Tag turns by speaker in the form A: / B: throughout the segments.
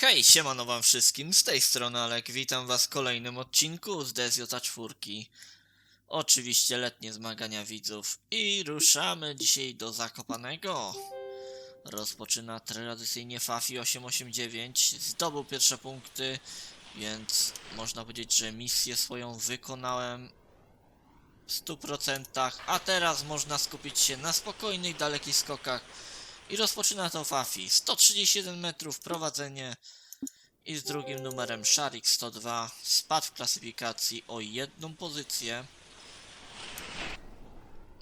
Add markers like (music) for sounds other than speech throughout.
A: Hej, siemano wam wszystkim, z tej strony Alek, witam was w kolejnym odcinku z Desjota czwórki. Oczywiście letnie zmagania widzów i ruszamy dzisiaj do Zakopanego. Rozpoczyna tradycyjnie Fafi 889, zdobył pierwsze punkty, więc można powiedzieć, że misję swoją wykonałem w 100%, a teraz można skupić się na spokojnych, dalekich skokach i rozpoczyna to Fafi. 131 metrów prowadzenie i z drugim numerem Sharik 102 spadł w klasyfikacji o jedną pozycję.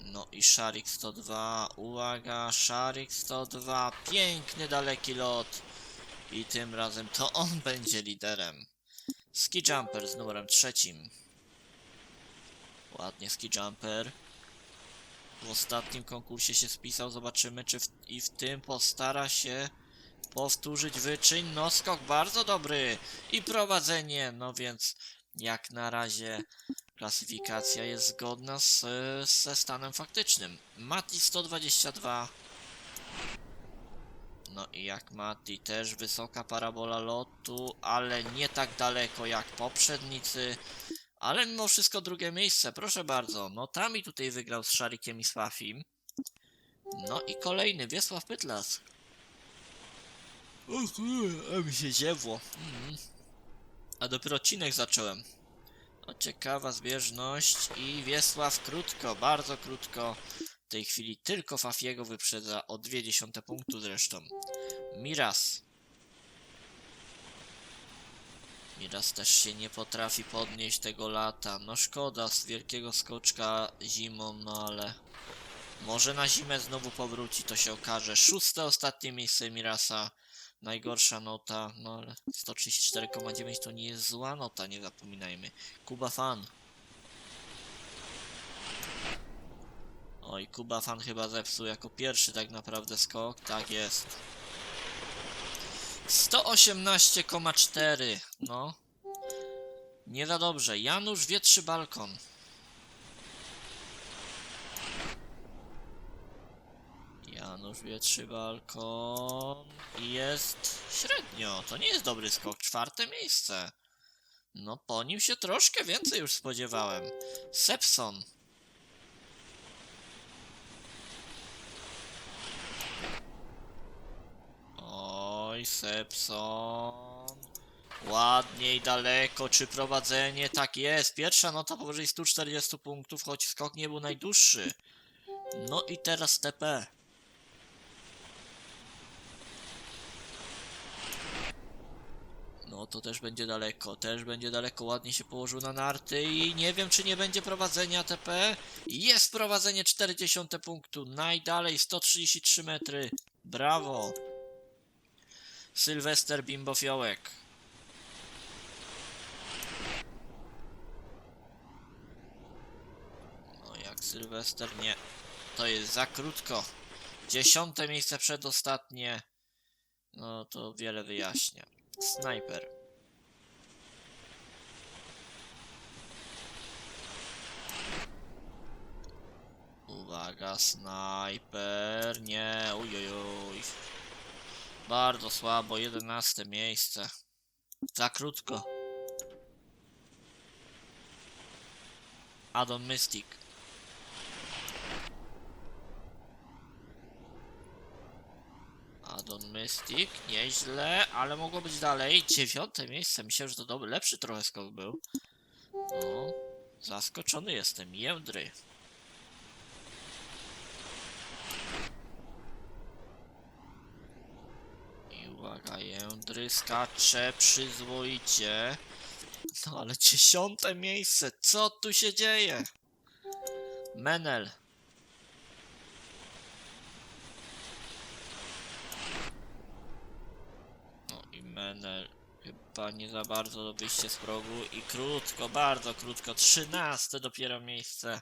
A: No i Sharik 102, uwaga, Sharik 102, piękny daleki lot i tym razem to on (laughs) będzie liderem. Ski Jumper z numerem trzecim. Ładnie Ski Jumper. W ostatnim konkursie się spisał, zobaczymy czy w, i w tym postara się powtórzyć wyczyn. No skok bardzo dobry i prowadzenie, no więc jak na razie klasyfikacja jest zgodna z, ze stanem faktycznym. Mati 122. No i jak Mati też wysoka parabola lotu, ale nie tak daleko jak poprzednicy. Ale mimo wszystko drugie miejsce, proszę bardzo. No tam i tutaj wygrał z Szarikiem i z Fafim. No i kolejny, Wiesław Pytlas. O kurde, mi się ziewło. Mhm. A dopiero odcinek zacząłem. No ciekawa zbieżność i Wiesław krótko, bardzo krótko. W tej chwili tylko Fafiego wyprzedza o 0,2 punktu zresztą. Miras. Miras też się nie potrafi podnieść tego lata. No szkoda z wielkiego skoczka zimą, no ale... Może na zimę znowu powróci, to się okaże. Szóste ostatnie miejsce Mirasa. Najgorsza nota, no ale 134,9 to nie jest zła nota, nie zapominajmy. Kuba Fan. Oj, Kuba Fan chyba zepsuł jako pierwszy tak naprawdę skok. Tak jest. 118,4. No. Nie za dobrze. Janusz Wietrzy Balkon. Janusz Wietrzy Balkon. Jest średnio. To nie jest dobry skok. Czwarte miejsce. No po nim się troszkę więcej już spodziewałem. Sepson. Oj, Sepson. Ładnie i daleko, czy prowadzenie? Tak jest. Pierwsza nota powyżej 140 punktów, choć skok nie był najdłuższy. No i teraz TP. No to też będzie daleko, też będzie daleko, ładnie się położył na narty i nie wiem czy nie będzie prowadzenia TP. Jest prowadzenie 40 punktu, najdalej 133 metry. Brawo. Sylwester Bimbo Fiołek. No jak Sylwester? Nie. To jest za krótko. Dziesiąte miejsce przedostatnie. No to wiele wyjaśnia. Snajper. Uwaga, snajper. Nie, ujojuj. Bardzo słabo, 11 miejsce. Za krótko. Adam Mystic. Adon Mystic, nieźle, ale mogło być dalej. Dziewiąte miejsce, myślałem, że to dobry, lepszy trochę skok był. No, zaskoczony jestem, jędry. I uwaga, jędry skacze przyzwoicie. No ale dziesiąte miejsce, co tu się dzieje? Menel. No i Menel chyba nie za bardzo do z progu i krótko, bardzo krótko, trzynaste dopiero miejsce.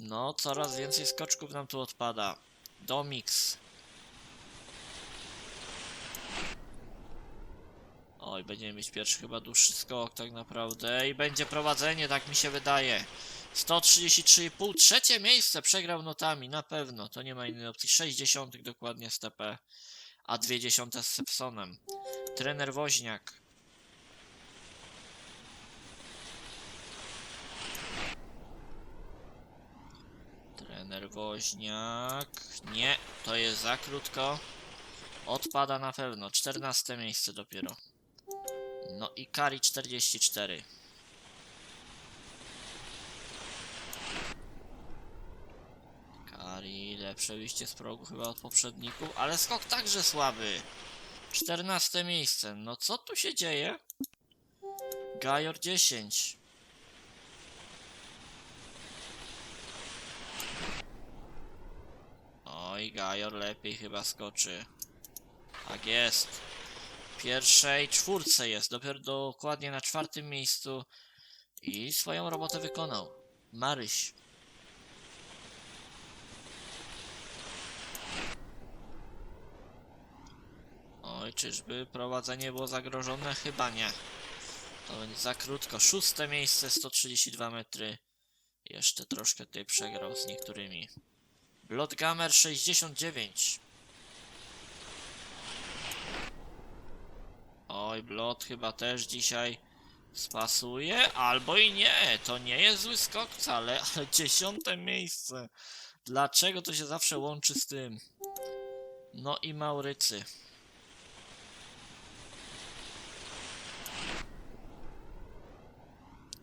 A: No, coraz więcej skoczków nam tu odpada. Domix. Oj, będziemy mieć pierwszy chyba dłuższy skok tak naprawdę i będzie prowadzenie, tak mi się wydaje. 133,5, trzecie miejsce przegrał notami, na pewno, to nie ma innej opcji. 60 dokładnie z TP, a 2 dziesiąte z Sepsonem. trener Woźniak. Trener Woźniak. Nie, to jest za krótko. Odpada na pewno. 14 miejsce dopiero. No i Kari 44. Kari, lepsze wyjście z progu chyba od poprzedników, ale skok także słaby. 14 miejsce. No co tu się dzieje? Gajor 10. Oj, Gajor lepiej chyba skoczy. Tak jest. Pierwszej czwórce jest, dopiero dokładnie na czwartym miejscu. I swoją robotę wykonał. Maryś. Oj, czyżby prowadzenie było zagrożone? Chyba nie. To będzie za krótko. Szóste miejsce, 132 metry. Jeszcze troszkę tutaj przegrał z niektórymi. Bloodgamer 69. Oj, Blood chyba też dzisiaj spasuje, albo i nie. To nie jest zły skok wcale, (laughs) ale dziesiąte miejsce. Dlaczego to się zawsze łączy z tym? No i Maurycy.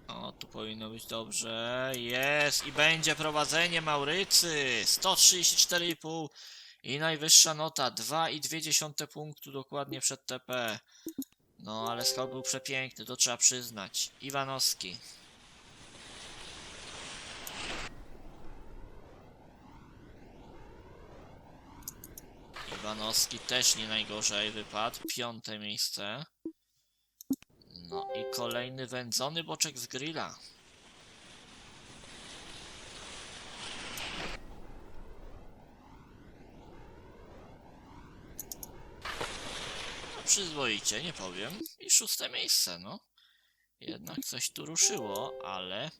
A: O, tu powinno być dobrze. Jest i będzie prowadzenie Maurycy. 134,5 i najwyższa nota 2,2 punktu dokładnie przed TP. No, ale skok był przepiękny, to trzeba przyznać. Iwanowski. Iwanowski też nie najgorzej wypadł. Piąte miejsce. No i kolejny wędzony boczek z grilla. Przyzwoicie, nie powiem. I szóste miejsce, no. Jednak coś tu ruszyło, ale...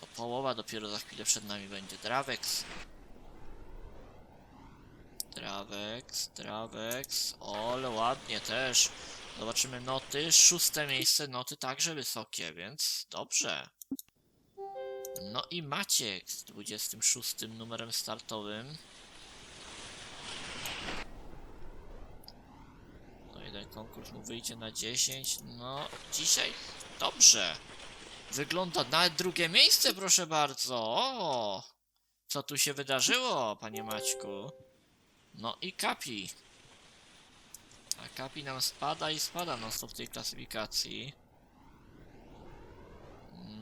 A: To połowa dopiero za chwilę przed nami będzie. Dravex. Dravex, Dravex. Ale ładnie też. Zobaczymy noty. Szóste miejsce, noty także wysokie, więc dobrze. No i Maciek z 26 numerem startowym. No jeden konkurs mu wyjdzie na 10. No, dzisiaj dobrze. Wygląda na drugie miejsce, proszę bardzo. O! Co tu się wydarzyło, panie Maćku? No i Kapi. A Kapi nam spada i spada non stop w tej klasyfikacji.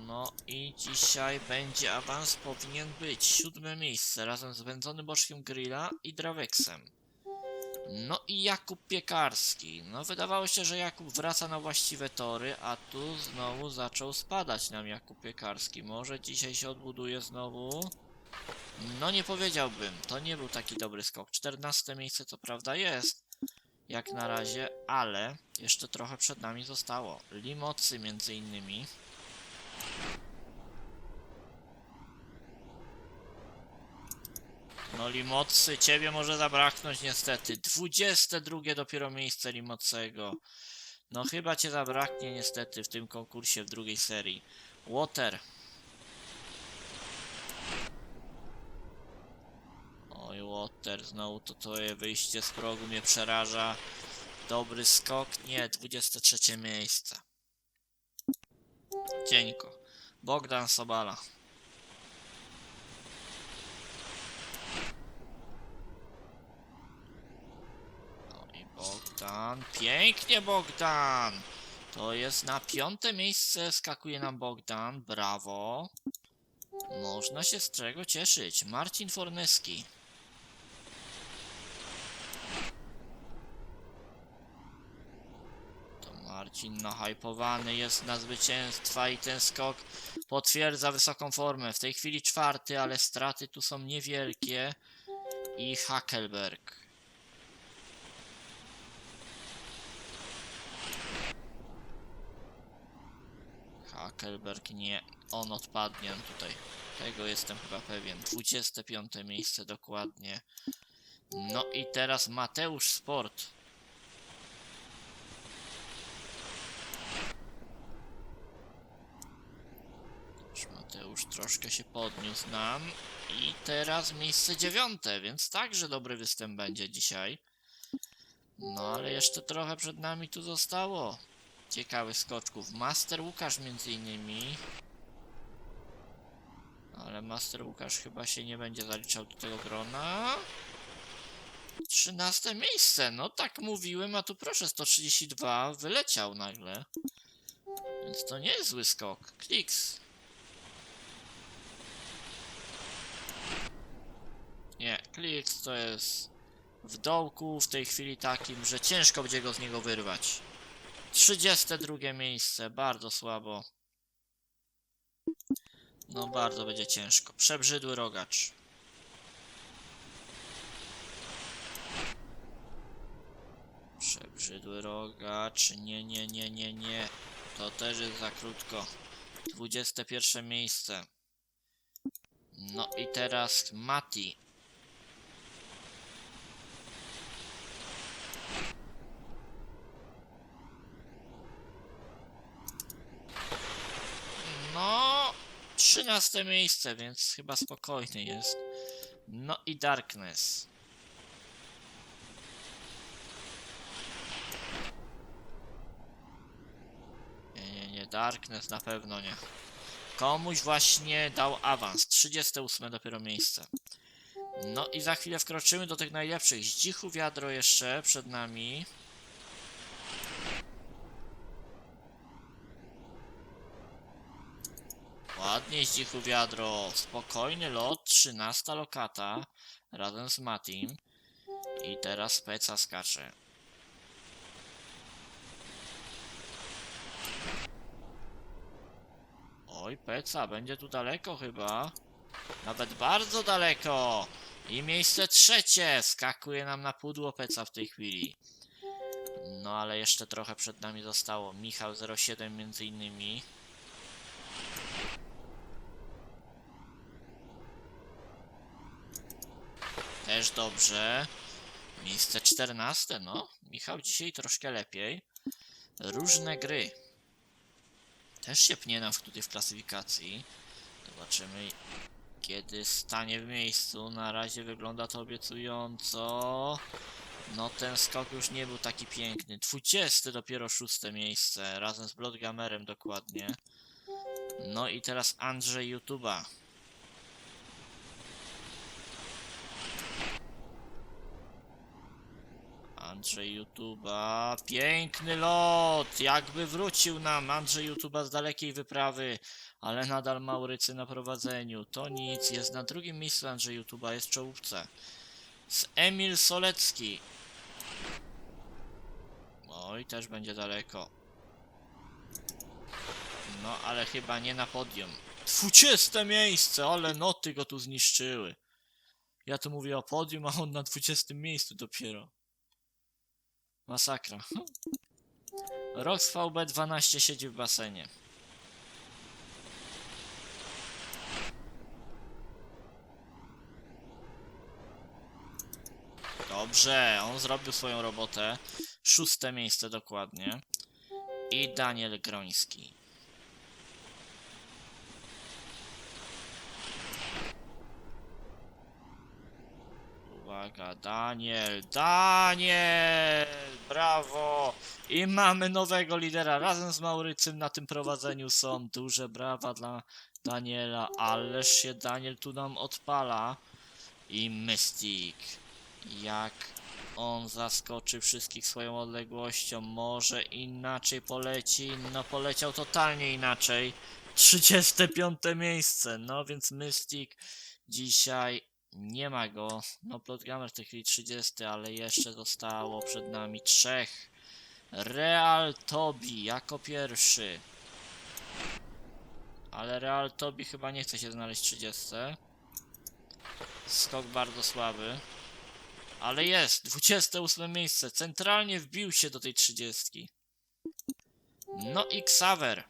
A: No i dzisiaj będzie awans, powinien być siódme miejsce razem z wędzonym boczkiem Grilla i Dravexem. No i Jakub Piekarski. No wydawało się, że Jakub wraca na właściwe tory, a tu znowu zaczął spadać nam Jakub Piekarski. Może dzisiaj się odbuduje znowu? No nie powiedziałbym, to nie był taki dobry skok. 14 miejsce to prawda jest, jak na razie, ale jeszcze trochę przed nami zostało. Limocy między innymi. No Limocy, ciebie może zabraknąć niestety. 22 dopiero miejsce Limocego. No chyba cię zabraknie niestety w tym konkursie w drugiej serii. Water. Oj, Water, znowu to twoje wyjście z progu mnie przeraża. Dobry skok? Nie, 23 miejsce. Cieńko. Bogdan Sobala. No i Bogdan. Pięknie, Bogdan! To jest na piąte miejsce skakuje nam Bogdan. Brawo. Można się z czego cieszyć. Marcin Forneski. To Marcin nahypowany jest na zwycięstwa i ten skok potwierdza wysoką formę. W tej chwili czwarty, ale straty tu są niewielkie. I Hackelberg. Zuckerberg nie. On odpadnie on tutaj. Tego jestem chyba pewien. 25 miejsce dokładnie. No i teraz Mateusz Sport. Mateusz troszkę się podniósł nam. I teraz miejsce dziewiąte, więc także dobry występ będzie dzisiaj. No ale jeszcze trochę przed nami tu zostało. Ciekawych skoczków. Master Łukasz między innymi. Ale Master Łukasz chyba się nie będzie zaliczał do tego grona. 13 miejsce, no tak mówiłem, a tu proszę 132 wyleciał nagle. Więc to nie jest zły skok. Kliks. Nie, kliks to jest w dołku w tej chwili takim, że ciężko będzie go z niego wyrwać. 32 miejsce, bardzo słabo. No bardzo będzie ciężko. Przebrzydły rogacz. Przebrzydły rogacz. Nie, nie, nie, nie, nie. To też jest za krótko. 21 miejsce. No i teraz Mati. No, 13 miejsce, więc chyba spokojny jest. No i Darkness. Nie, nie, nie, Darkness na pewno nie. Komuś właśnie dał awans. 38 dopiero miejsce. No i za chwilę wkroczymy do tych najlepszych. Zdzichu wiadro jeszcze przed nami. Ładnie zdzichu wiadro. Spokojny lot. 13 lokata. Razem z Matim. I teraz Peca skacze. Oj, Peca, będzie tu daleko chyba. Nawet bardzo daleko. I miejsce trzecie. Skakuje nam na pudło Peca w tej chwili. No ale jeszcze trochę przed nami zostało. Michał 07 między innymi. Też dobrze. Miejsce 14, no. Michał dzisiaj troszkę lepiej. Różne gry. Też się pnie nam tutaj w klasyfikacji. Zobaczymy, kiedy stanie w miejscu. Na razie wygląda to obiecująco. No ten skok już nie był taki piękny. 20 dopiero szóste miejsce, razem z Bloodgamerem dokładnie. No i teraz Andrzej YouTube'a. Andrzej YouTube'a. Piękny lot! Jakby wrócił nam Andrzej YouTube'a z dalekiej wyprawy, ale nadal Maurycy na prowadzeniu. To nic, jest na drugim miejscu Andrzej YouTube'a, jest w czołówce. Z Emil Solecki. Oj, też będzie daleko. No, ale chyba nie na podium. 20 miejsce, ale noty go tu zniszczyły. Ja tu mówię o podium, a on na 20 miejscu dopiero. Masakra. (laughs) Rox VB12 siedzi w basenie. Dobrze, on zrobił swoją robotę. Szóste miejsce dokładnie. I Daniel Groński. Uwaga, Daniel, Daniel! Brawo! I mamy nowego lidera. Razem z Maurycym na tym prowadzeniu są duże brawa dla Daniela. Ależ się Daniel tu nam odpala. I Mystic. Jak on zaskoczy wszystkich swoją odległością. Może inaczej poleci. No poleciał totalnie inaczej. 35 miejsce. No więc Mystic dzisiaj nie ma go. No Plotgamer w tej chwili 30, ale jeszcze zostało przed nami trzech. Real Tobi jako pierwszy. Ale Real Tobi chyba nie chce się znaleźć 30. Skok bardzo słaby. Ale jest! 28 miejsce. Centralnie wbił się do tej 30. No i Xaver.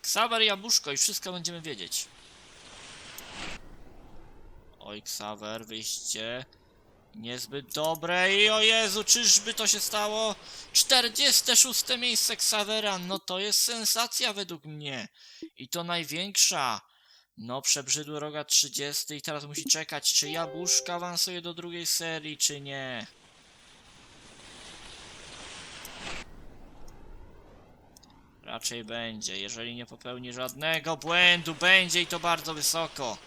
A: Xaver Jabłuszko i wszystko będziemy wiedzieć. Oj, Xaver, wyjście. Niezbyt dobre i o Jezu, czyżby to się stało? 46 miejsce Xavera, no to jest sensacja według mnie. I to największa. No, przebrzydły roga 30 i teraz musi czekać, czy jabłuszka awansuje do drugiej serii, czy nie. Raczej będzie, jeżeli nie popełni żadnego błędu, będzie i to bardzo wysoko.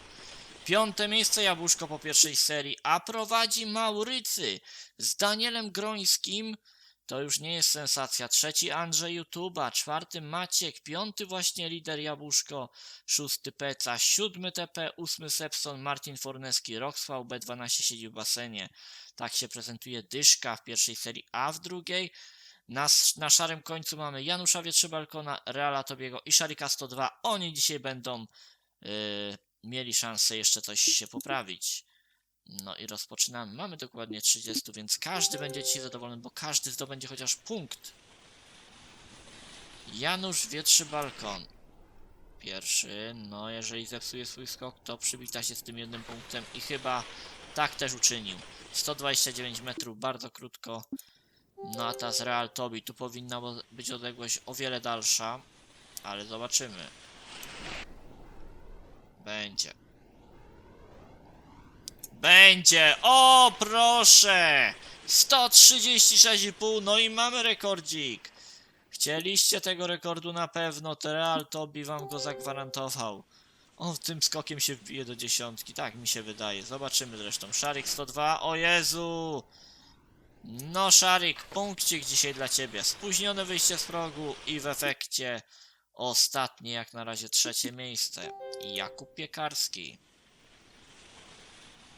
A: Piąte miejsce Jabłuszko po pierwszej serii, a prowadzi Maurycy z Danielem Grońskim. To już nie jest sensacja. Trzeci Andrzej YouTube'a, czwarty Maciek, piąty właśnie lider Jabłuszko, szósty Peca, siódmy TP, ósmy Sepson, Martin Forneski, Roxfał B12 siedzi w basenie. Tak się prezentuje Dyszka w pierwszej serii, a w drugiej na, na szarym końcu mamy Janusza Wietrzybalkona, Reala Tobiego i Szarika 102. Oni dzisiaj będą yy, mieli szansę jeszcze coś się poprawić. No i rozpoczynamy. Mamy dokładnie 30, więc każdy będzie dzisiaj zadowolony, bo każdy zdobędzie chociaż punkt. Janusz Wietrzy Balkon. Pierwszy. No, jeżeli zepsuje swój skok, to przywita się z tym jednym punktem i chyba tak też uczynił. 129 metrów, bardzo krótko. No a ta z Real Tobi, tu powinna być odległość o wiele dalsza, ale zobaczymy. Będzie. Będzie! O, proszę! 136,5, no i mamy rekordzik. Chcieliście tego rekordu na pewno, to Real Tobi wam go zagwarantował. O, tym skokiem się wbije do dziesiątki, tak mi się wydaje. Zobaczymy zresztą. Szarik 102, o Jezu! No, Szarik, punkcik dzisiaj dla ciebie. Spóźnione wyjście z progu i w efekcie ostatnie, jak na razie trzecie miejsce. Jakub Piekarski.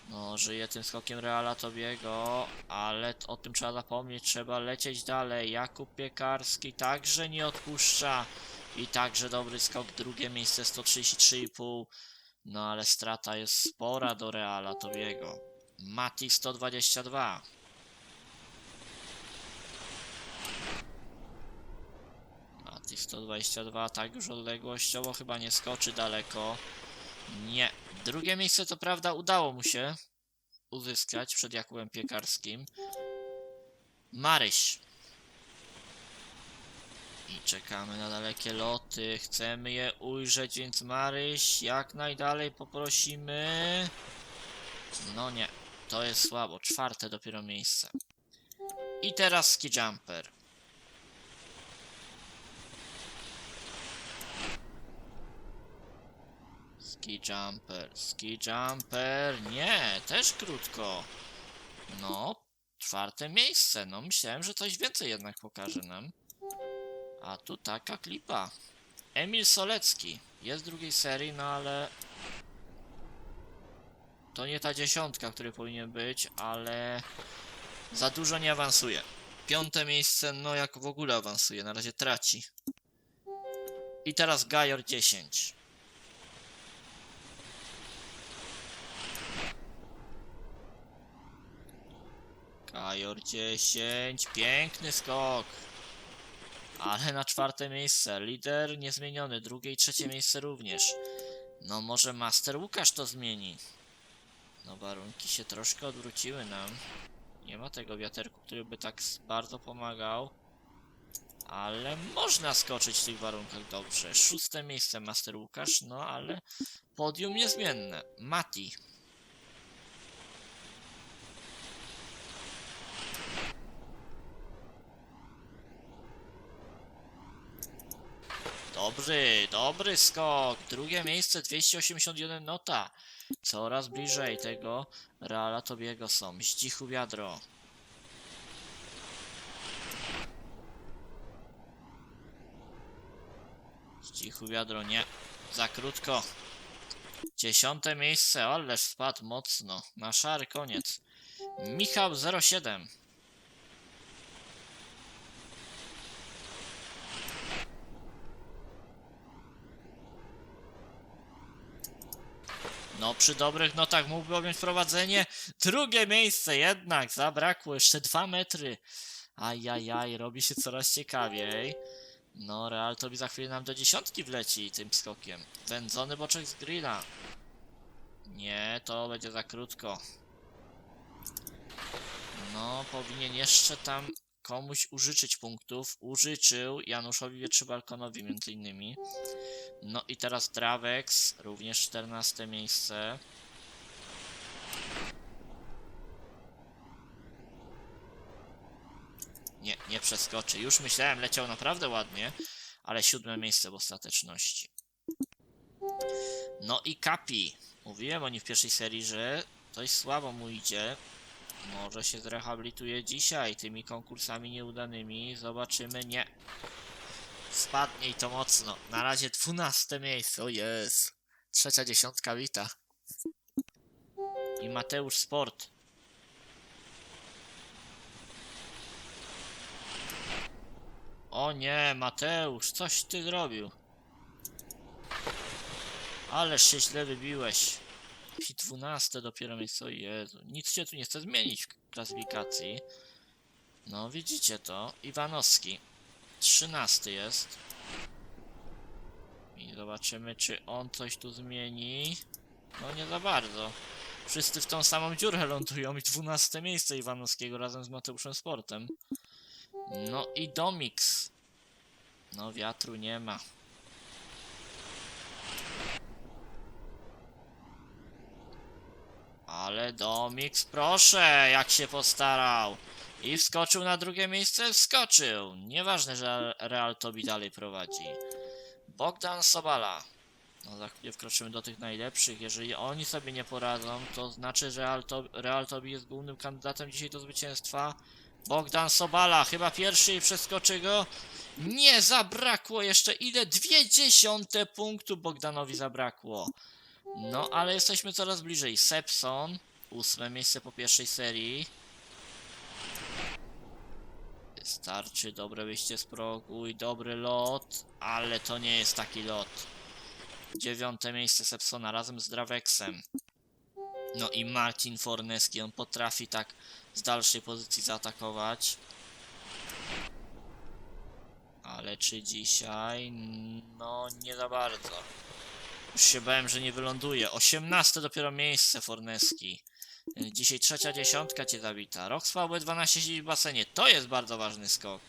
A: No, żyje tym skokiem Reala Tobiego, ale o tym trzeba zapomnieć, trzeba lecieć dalej. Jakub Piekarski także nie odpuszcza i także dobry skok, drugie miejsce 133,5. No, ale strata jest spora do Reala Tobiego. Mati 122. Mati 122, tak już odległościowo chyba nie skoczy daleko. Nie. Drugie miejsce to prawda udało mu się uzyskać przed Jakubem Piekarskim. Maryś. I czekamy na dalekie loty. Chcemy je ujrzeć, więc Maryś jak najdalej poprosimy. No nie, to jest słabo. Czwarte dopiero miejsce. I teraz ski jumper. Ski jumper, ski jumper. Nie, też krótko. No, czwarte miejsce. No, myślałem, że coś więcej jednak pokaże nam. A tu taka klipa. Emil Solecki. Jest drugiej serii, no ale... To nie ta dziesiątka, który powinien być, ale... Za dużo nie awansuje. Piąte miejsce, no jak w ogóle awansuje, na razie traci. I teraz Gajor 10. Kajor 10, piękny skok. Ale na czwarte miejsce. Lider niezmieniony, drugie i trzecie miejsce również. No może Master Łukasz to zmieni. No warunki się troszkę odwróciły nam. Nie ma tego wiaterku, który by tak bardzo pomagał. Ale można skoczyć w tych warunkach dobrze. Szóste miejsce Master Łukasz, no ale podium niezmienne. Mati. Dobry, dobry skok. Drugie miejsce 281 nota. Coraz bliżej tego Reala Tobiego są. Zdzichu wiadro. Zdzichu wiadro, nie. Za krótko. Dziesiąte miejsce, ależ spadł mocno. Na szary koniec. Michał 07. No, przy dobrych notach mógłby objąć prowadzenie. Drugie miejsce jednak, zabrakło jeszcze dwa metry. Ajajaj, robi się coraz ciekawiej. No, Real to za chwilę nam do dziesiątki wleci tym skokiem. Wędzony boczek z grilla. Nie, to będzie za krótko. No, powinien jeszcze tam komuś użyczyć punktów. Użyczył Januszowi Wietrzybalkonowi między innymi. No i teraz Dravex, również 14 miejsce. Nie, nie przeskoczy. Już myślałem, leciał naprawdę ładnie, ale siódme miejsce w ostateczności. No i Kapi. Mówiłem o nim w pierwszej serii, że coś słabo mu idzie. Może się zrehabilituje dzisiaj tymi konkursami nieudanymi. Zobaczymy. Nie. Spadnie i to mocno. Na razie 12 miejsce. O jest. Trzecia dziesiątka wita. I Mateusz Sport. O nie, Mateusz, coś ty zrobił. Ależ się źle wybiłeś. I 12 dopiero miejsce, Jezu. Nic się tu nie chce zmienić w klasyfikacji. No, widzicie to. Iwanowski. 13 jest. I zobaczymy, czy on coś tu zmieni. No, nie za bardzo. Wszyscy w tą samą dziurę lądują i 12 miejsce Iwanowskiego razem z Mateuszem Sportem. No i Domix. No, wiatru nie ma. Ale Domix, proszę, jak się postarał. I wskoczył na drugie miejsce, wskoczył. Nieważne, że Real Tobi dalej prowadzi. Bogdan Sobala. No za chwilę wkroczymy do tych najlepszych. Jeżeli oni sobie nie poradzą, to znaczy, że Real, to Real Tobi jest głównym kandydatem dzisiaj do zwycięstwa. Bogdan Sobala, chyba pierwszy i przeskoczy go. Nie, zabrakło jeszcze ile? Dwie dziesiąte punktu Bogdanowi zabrakło. No, ale jesteśmy coraz bliżej. Sepson, ósme miejsce po pierwszej serii. Wystarczy dobre wyjście z progu i dobry lot, ale to nie jest taki lot. Dziewiąte miejsce Sepsona razem z Dravexem. No i Martin Forneski, on potrafi tak z dalszej pozycji zaatakować. Ale czy dzisiaj? No, nie za bardzo. Już się bałem, że nie wyląduje. 18 dopiero miejsce Forneski. Y, Dzisiaj trzecia dziesiątka cię zabita. Rox VB12 siedzi w basenie. To jest bardzo ważny skok.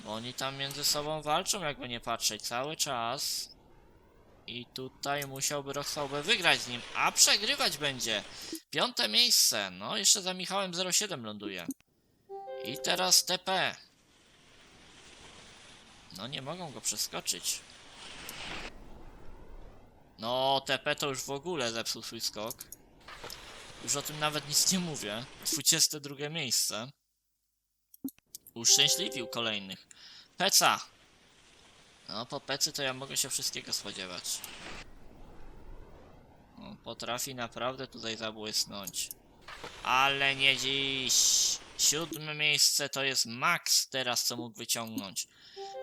A: Bo oni tam między sobą walczą, jakby nie patrzeć, cały czas. I tutaj musiałby VB wygrać z nim, a przegrywać będzie. Piąte miejsce. No, jeszcze za Michałem 07 ląduje. I teraz TP. No, nie mogą go przeskoczyć. No, TP to już w ogóle zepsuł swój skok. Już o tym nawet nic nie mówię. 22 miejsce. Uszczęśliwił kolejnych. Peca! No, po Pecy to ja mogę się wszystkiego spodziewać. On potrafi naprawdę tutaj zabłysnąć. Ale nie dziś. Siódme miejsce to jest max teraz, co mógł wyciągnąć.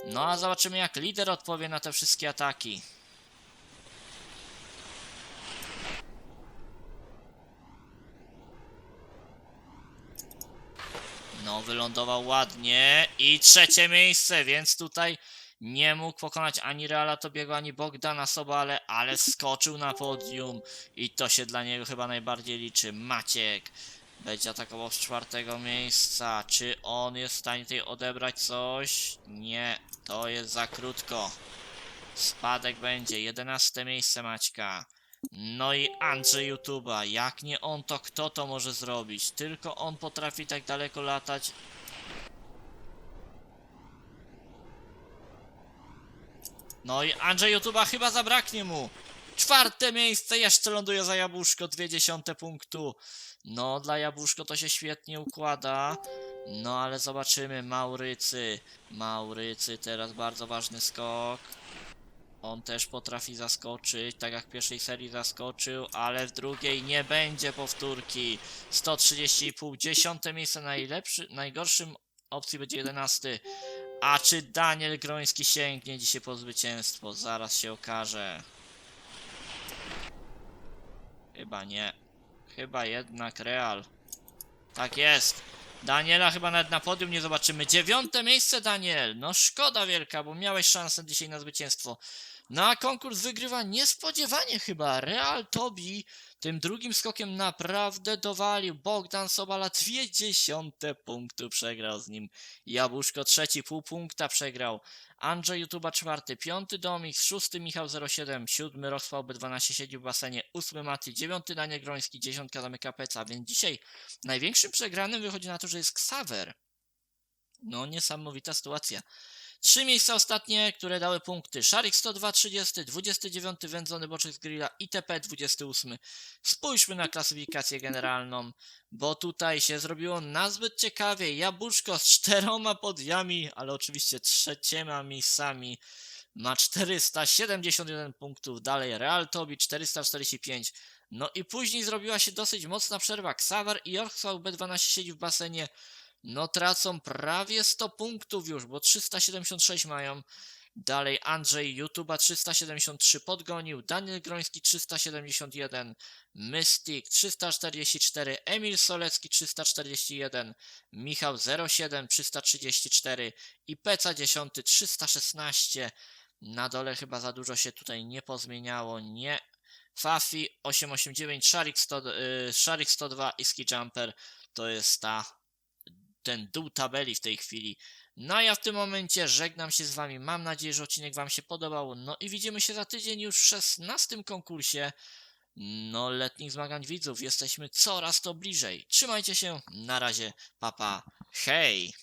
A: No a zobaczymy jak lider odpowie na te wszystkie ataki. No, wylądował ładnie. I trzecie miejsce, więc tutaj nie mógł pokonać ani Reala Tobiego, ani Bogdana Sobale, ale skoczył na podium. I to się dla niego chyba najbardziej liczy. Maciek będzie atakował z czwartego miejsca. Czy on jest w stanie tutaj odebrać coś? Nie, to jest za krótko. Spadek będzie. 11 miejsce Maćka. No i Andrzej YouTube'a, jak nie on, to kto to może zrobić? Tylko on potrafi tak daleko latać. No i Andrzej YouTube'a chyba zabraknie mu. Czwarte miejsce jeszcze ląduje za Jabłuszko, dwie dziesiąte punktu. No, dla Jabłuszko to się świetnie układa. No, ale zobaczymy, Maurycy. Maurycy, teraz bardzo ważny skok. On też potrafi zaskoczyć, tak jak w pierwszej serii zaskoczył, ale w drugiej nie będzie powtórki. 130,5, dziesiąte miejsce najlepszy, najgorszym opcji będzie 11. A czy Daniel Groński sięgnie dzisiaj po zwycięstwo? Zaraz się okaże. Chyba nie. Chyba jednak Real. Tak jest. Daniela chyba nawet na podium nie zobaczymy. Dziewiąte miejsce, Daniel. No szkoda wielka, bo miałeś szansę dzisiaj na zwycięstwo. No a konkurs wygrywa niespodziewanie chyba Real Tobi. Tym drugim skokiem naprawdę dowalił. Bogdan Sobala dwie dziesiąte punktu przegrał z nim. Jabłuszko trzeci pół punkta przegrał. Andrzej YouTuba czwarty, piąty Domik, szósty Michał 07, siódmy Roswał B12 siedzi w basenie, ósmy Mati, dziewiąty Daniel Groński, dziesiątka zamyka Peca, więc dzisiaj największym przegranym wychodzi na to, że jest Ksawer. No niesamowita sytuacja. Trzy miejsca ostatnie, które dały punkty. Szarik 102, 30, 29 Wędzony Boczek z Grilla, ITP 28. Spójrzmy na klasyfikację generalną, bo tutaj się zrobiło nazbyt ciekawie. Jabłuszko z czteroma podjami, ale oczywiście trzeciema miejscami. Ma 471 punktów, dalej Real Tobi 445. No i później zrobiła się dosyć mocna przerwa. Xaver i Orchswał B12 siedzi w basenie. No tracą prawie 100 punktów już, bo 376 mają. Dalej Andrzej YouTuba 373 podgonił, Daniel Groński 371, Mystic 344, Emil Solecki 341, Michał 07 334 i Peca 10 316. Na dole chyba za dużo się tutaj nie pozmieniało, nie. Fafi 889, Szarik, 100, y, Szarik 102 i Ski Jumper to jest ta ten dół tabeli w tej chwili. No ja w tym momencie żegnam się z wami. Mam nadzieję, że odcinek wam się podobał. No i widzimy się za tydzień już w 16 konkursie. No, letnich zmagań widzów. Jesteśmy coraz to bliżej. Trzymajcie się. Na razie. Papa. Hej!